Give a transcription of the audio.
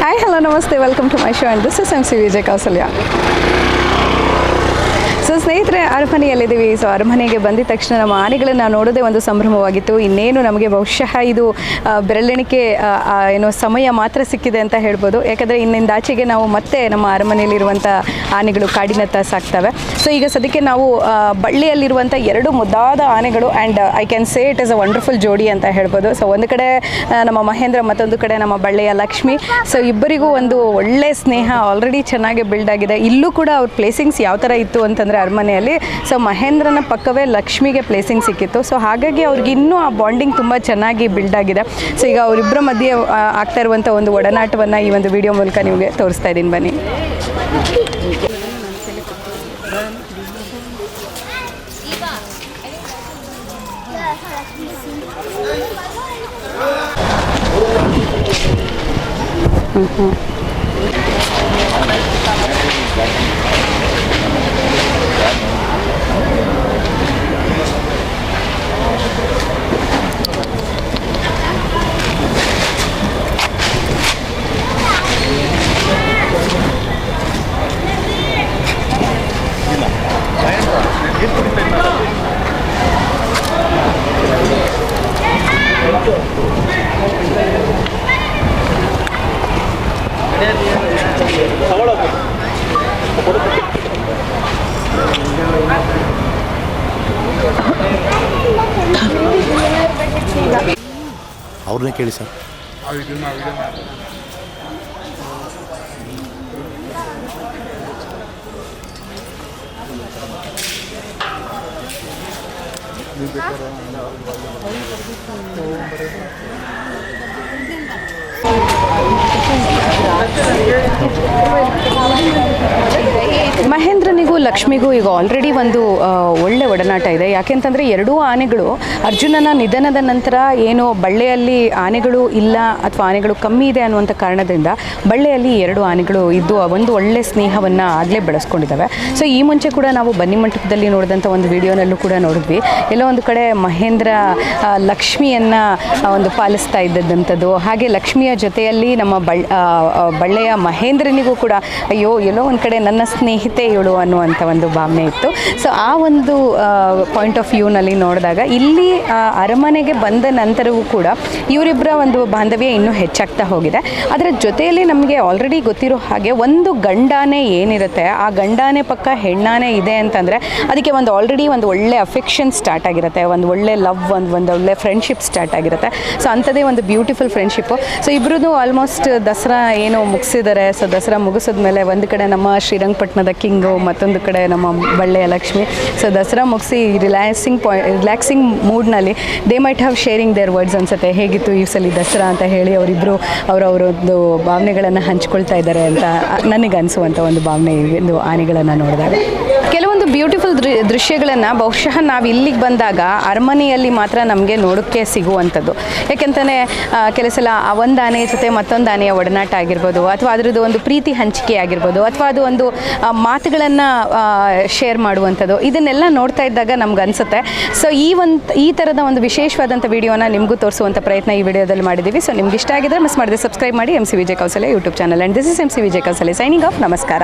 Hi, hello, namaste, welcome to my show and this is MC Vijay Kausalya. ಸ್ನೇಹಿತರೆ, ಅರಮನೆಯಲ್ಲಿದ್ದೀವಿ. So ಅರಮನೆಗೆ ಬಂದಿದ ತಕ್ಷಣ ನಮ್ಮ ಆನೆಗಳನ್ನು ನೋಡೋದೇ ಒಂದು ಸಂಭ್ರಮವಾಗಿತ್ತು. ಇನ್ನೇನು ನಮಗೆ ಬಹುಶಃ ಇದು ಬೆರಳೆಣಿಕೆ ಏನೋ ಸಮಯ ಮಾತ್ರ ಸಿಕ್ಕಿದೆ ಅಂತ ಹೇಳ್ಬೋದು. ಯಾಕಂದರೆ ಇನ್ನಿಂದ ಆಚೆಗೆ ನಾವು ಮತ್ತೆ ನಮ್ಮ ಅರಮನೆಯಲ್ಲಿರುವಂಥ ಆನೆಗಳು ಕಾಡಿನತ್ತ ಸಾಕ್ತವೆ. ಸೊ ಈಗ ಸದ್ಯಕ್ಕೆ ನಾವು ಬಳ್ಳಿಯಲ್ಲಿರುವಂಥ ಎರಡು ಮುದ್ದಾದ ಆನೆಗಳು and I can say it is a wonderful ಜೋಡಿ ಅಂತ ಹೇಳ್ಬೋದು. ಸೊ ಒಂದು ಕಡೆ ನಮ್ಮ ಮಹೇಂದ್ರ, ಮತ್ತೊಂದು ಕಡೆ ನಮ್ಮ ಬಳ್ಳಿಯ ಲಕ್ಷ್ಮಿ. ಸೊ ಇಬ್ಬರಿಗೂ ಒಂದು ಒಳ್ಳೆ ಸ್ನೇಹ ಆಲ್ರೆಡಿ ಚೆನ್ನಾಗಿ ಬಿಲ್ಡ್ ಆಗಿದೆ. ಇಲ್ಲೂ ಕೂಡ ಅವ್ರ ಪ್ಲೇಸಿಂಗ್ಸ್ ಯಾವ ಥರ ಇತ್ತು ಅಂತಂದರೆ ಅರಮನೆಯಲ್ಲಿ ಸೊ ಮಹೇಂದ್ರನ ಪಕ್ಕವೇ ಲಕ್ಷ್ಮಿಗೆ ಪ್ಲೇಸಿಂಗ್ ಸಿಕ್ಕಿತ್ತು. ಸೊ ಹಾಗಾಗಿ ಅವ್ರಿಗೆ ಇನ್ನೂ ಆ ಬಾಂಡಿಂಗ್ ತುಂಬ ಚೆನ್ನಾಗಿ ಬಿಲ್ಡ್ ಆಗಿದೆ. ಸೊ ಈಗ ಅವರಿಬ್ಬರ ಮಧ್ಯೆ ಆಗ್ತಾ ಇರುವಂಥ ಒಂದು ಒಡನಾಟವನ್ನು ಈ ಒಂದು ವಿಡಿಯೋ ಮೂಲಕ ನಿಮಗೆ ತೋರಿಸ್ತಾ ಇದ್ದೀನಿ. ಬನ್ನಿ. ಅವ್ರನ್ನೇ ಕೇಳಿ ಸರ್ ಮಹೇಂದ್ರನಿಗೂ ಲಕ್ಷ್ಮಿಗೂ ಈಗ ಆಲ್ರೆಡಿ ಒಂದು ಒಳ್ಳೆ ಒಡನಾಟ ಇದೆ. ಯಾಕೆಂತಂದರೆ ಎರಡೂ ಆನೆಗಳು, ಅರ್ಜುನನ ನಿಧನದ ನಂತರ ಏನು ಬಳ್ಳೆಯಲ್ಲಿ ಆನೆಗಳು ಇಲ್ಲ ಅಥವಾ ಆನೆಗಳು ಕಮ್ಮಿ ಇದೆ ಅನ್ನುವಂಥ ಕಾರಣದಿಂದ ಬಳ್ಳೆಯಲ್ಲಿ ಎರಡು ಆನೆಗಳು ಇದ್ದು ಒಂದು ಒಳ್ಳೆ ಸ್ನೇಹವನ್ನು ಆಗಲೇ ಬೆಳೆಸ್ಕೊಂಡಿದ್ದಾವೆ. ಸೊ ಈ ಮುಂಚೆ ಕೂಡ ನಾವು ಬನ್ನಿಮಂಟಪದಲ್ಲಿ ನೋಡಿದಂಥ ಒಂದು ವಿಡಿಯೋನಲ್ಲೂ ಕೂಡ ನೋಡಿದ್ವಿ. ಎಲ್ಲೋ ಒಂದು ಕಡೆ ಮಹೇಂದ್ರ ಲಕ್ಷ್ಮಿಯನ್ನು ಒಂದು ಪಾಲಿಸ್ತಾ ಇದ್ದದ್ದಂಥದ್ದು. ಹಾಗೆ ಲಕ್ಷ್ಮಿಯ ಜೊತೆಯಲ್ಲಿ ನಮ್ಮ ಬಳ್ಳೆಯ ಮಹೇಂದ್ರನಿಗೂ ಕೂಡ, ಅಯ್ಯೋ, ಎಲ್ಲೋ ಒಂದು ಕಡೆ ನನ್ನ ಸ್ನೇಹಿತೆ ಇವಳು ಅನ್ನುವಂಥ ಒಂದು ಭಾವನೆ ಇತ್ತು. ಸೊ ಆ ಒಂದು ಪಾಯಿಂಟ್ ಆಫ್ ವ್ಯೂನಲ್ಲಿ ನೋಡಿದಾಗ ಇಲ್ಲಿ ಅರಮನೆಗೆ ಬಂದ ನಂತರವೂ ಕೂಡ ಇವರಿಬ್ಬರ ಒಂದು ಬಾಂಧವ್ಯ ಇನ್ನೂ ಹೆಚ್ಚಾಗ್ತಾ ಹೋಗಿದೆ. ಅದರ ಜೊತೆಯಲ್ಲಿ ನಮಗೆ ಆಲ್ರೆಡಿ ಗೊತ್ತಿರೋ ಹಾಗೆ ಒಂದು ಗಂಡಾನೆ ಏನಿರುತ್ತೆ, ಆ ಗಂಡಾನೆ ಪಕ್ಕ ಹೆಣ್ಣಾನೆ ಇದೆ ಅಂತಂದರೆ ಅದಕ್ಕೆ ಒಂದು ಆಲ್ರೆಡಿ ಒಂದು ಒಳ್ಳೆ ಅಫೆಕ್ಷನ್ ಸ್ಟಾರ್ಟ್ ಆಗಿರುತ್ತೆ, ಒಂದು ಒಳ್ಳೆ ಲವ್ ಒಂದು ಒಂದು ಒಳ್ಳೆ ಫ್ರೆಂಡ್ಶಿಪ್ ಸ್ಟಾರ್ಟ್ ಆಗಿರುತ್ತೆ. ಸೊ ಅಂಥದ್ದೇ ಒಂದು ಬ್ಯೂಟಿಫುಲ್ ಫ್ರೆಂಡ್ಶಿಪ್ಪು ಸೊ ಇಬ್ಬರದ್ದು ಆಲ್ಮೋಸ್ಟ್ ದಸರಾ ಏನು ಮುಗಿಸಿದ್ದಾರೆ. ಸೊ ದಸರಾ ಮುಗಿಸಿದ್ಮೇಲೆ ಒಂದು ಕಡೆ ನಮ್ಮ ಶ್ರೀರಂಗಪಟ್ಟಣದ ಕಿಂಗು ಮತ್ತೊಂದು ಕಡೆ ನಮ್ಮ ಬಳ್ಳೆಯ ಲಕ್ಷ್ಮಿ. ಸೊ ದಸರಾ ಮುಗಿಸಿ relaxing point relaxing ಮೂಡ್ನಲ್ಲಿ they might have sharing their words ಅನ್ಸುತ್ತೆ. ಹೇಗಿತ್ತು ಈ ಸಲ ದಸರಾ ಅಂತ ಹೇಳಿ ಅವರಿಬ್ಬರು ಅವರವರದ್ದು ಭಾವನೆಗಳನ್ನು ಹಂಚ್ಕೊಳ್ತಾ ಇದ್ದಾರೆ ಅಂತ ನನಗೆ ಅನಿಸುವಂಥ ಒಂದು ಭಾವನೆ, ಒಂದು ಆನೆಗಳನ್ನು ನೋಡಿದಾಗ. ಕೆಲವೊಂದು ಬ್ಯೂಟಿಫುಲ್ ದೃಶ್ಯಗಳನ್ನು ಬಹುಶಃ ನಾವು ಇಲ್ಲಿಗೆ ಬಂದಾಗ ಅರಮನೆಯಲ್ಲಿ ಮಾತ್ರ ನಮಗೆ ನೋಡೋಕ್ಕೆ ಸಿಗುವಂಥದ್ದು. ಯಾಕೆಂತಾನೆ ಆ, ಕೆಲವು ಸಲ ಒಂದು ಆನೆ ಜೊತೆ ಮತ್ತೊಂದು ಆನೆಯ ಒಡನಾಟ ಆಗಿರ್ಬೋದು ಅಥವಾ ಅದರದ್ದು ಒಂದು ಪ್ರೀತಿ ಹಂಚಿಕೆ ಆಗಿರ್ಬೋದು ಅಥವಾ ಅದು ಒಂದು ಮಾತುಗಳನ್ನು ಶೇರ್ ಮಾಡುವಂಥದ್ದು ಇದನ್ನೆಲ್ಲ ನೋಡ್ತಾ ಇದ್ದಾಗ ನಮ್ಗೆ ಅನಿಸುತ್ತೆ. ಸೊ ಈ ಒಂದು ಈ ಥರದ ಒಂದು ವಿಶೇಷವಾದಂಥ ವಿಡಿಯೋನ ನಿಮಗೂ ತೋರಿಸುವಂಥ ಪ್ರಯತ್ನ ಈ ವಿಡಿಯೋದಲ್ಲಿ ಮಾಡಿದ್ದೀವಿ ಸೊ ನಿಮ್ಗೆ ಇಷ್ಟ ಆಗಿದ್ರೆ ಮಿಸ್ ಮಾಡಿದ್ರೆ ಸಬ್ಸ್ಕ್ರೈಬ್ ಮಾಡಿ M C Vijay Kausale YouTube channel and this is M C Vijay Kausale signing off ನಮಸ್ಕಾರ.